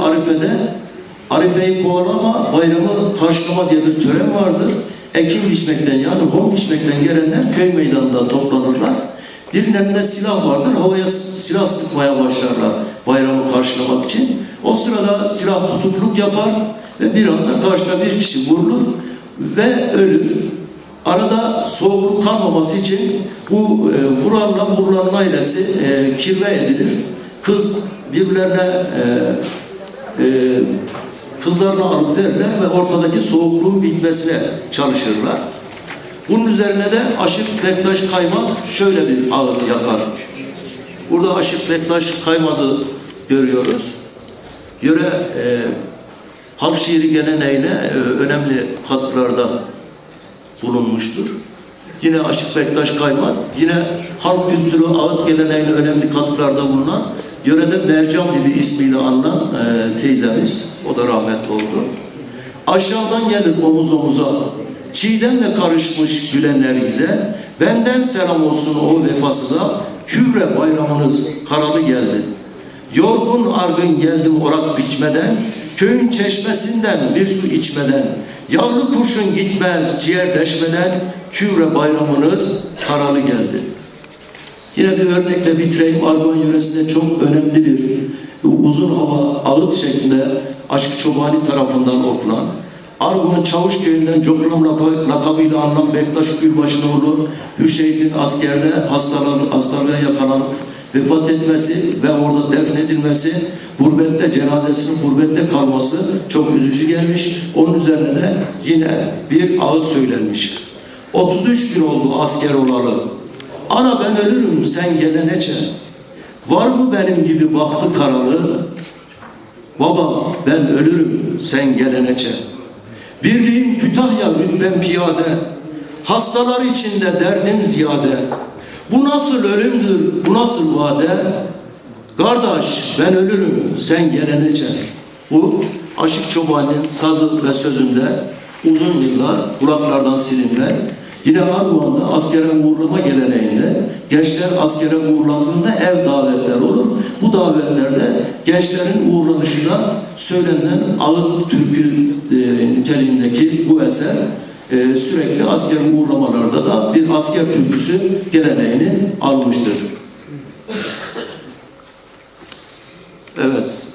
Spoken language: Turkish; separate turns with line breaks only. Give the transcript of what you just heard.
Arife'de Arife'yi kovalama, bayramı karşılama diye bir tören vardır. Ekim biçmekten yani hom biçmekten gelenler köy meydanında toplanırlar. Birinin elinde silah vardır. Havaya silah sıkmaya başlarlar bayramı karşılamak için. O sırada silah tutukluk yapar ve bir anda karşıda bir kişi vurulur ve ölür. Arada soğukluk kalmaması için bu e, vuranla vurulanın ailesi e, kirve edilir. Kız birbirlerine e, e, kızlarını alıp derler ve ortadaki soğukluğun bitmesine çalışırlar. Bunun üzerine de Aşık Bektaş Kaymaz şöyle bir ağıt yakar. Burada Aşık Bektaş Kaymaz'ı görüyoruz. Yöre e, halk şiiri geleneğine e, önemli katkılarda bulunmuştur. Yine Aşık Bektaş Kaymaz, yine halk kültürü ağıt geleneğine önemli katkılarda bulunan, yörede Mercan Bibi ismiyle anılan e, teyzemiz, o da rahmetli oldu. Aşağıdan gelir omuz omuza, çiğdemle karışmış gülenler bize, benden selam olsun o vefasıza, kübre bayramınız karalı geldi. Yorgun argın geldim orak biçmeden, köyün çeşmesinden bir su içmeden, yavru kurşun gitmez ciğer küre bayramınız karalı geldi. Yine bir örnekle bitireyim. Ardahan yöresinde çok önemli bir uzun hava ağıt şeklinde Aşık Çobani tarafından okunan Argun'un Çavuş köyünden Cokram lakabı- lakabıyla anılan Bektaş Gülbaşınoğlu Hüseyit'in askerde hastalığı, hastalığa yakalanıp vefat etmesi ve orada defnedilmesi, gurbette cenazesinin gurbette kalması çok üzücü gelmiş. Onun üzerine de yine bir ağıt söylenmiş. 33 gün oldu asker olalı. Ana ben ölürüm sen geleneçe. Var mı benim gibi bahtı karalı? Baba ben ölürüm sen geleneçe. Birliğin Kütahya rütben piyade. Hastalar içinde derdim ziyade. Bu nasıl ölümdür, bu nasıl vade? Kardeş ben ölürüm sen geleneçe. Bu Aşık Çoban'ın sazı ve sözünde uzun yıllar kulaklardan silinmez. Yine Armağan'da askere uğurlama geleneğinde gençler askere uğurlandığında ev davetler olur. Bu davetlerde gençlerin uğurlanışıyla söylenen ağıt türkü e, niteliğindeki bu eser e, sürekli asker uğurlamalarda da bir asker türküsü geleneğini almıştır. Evet.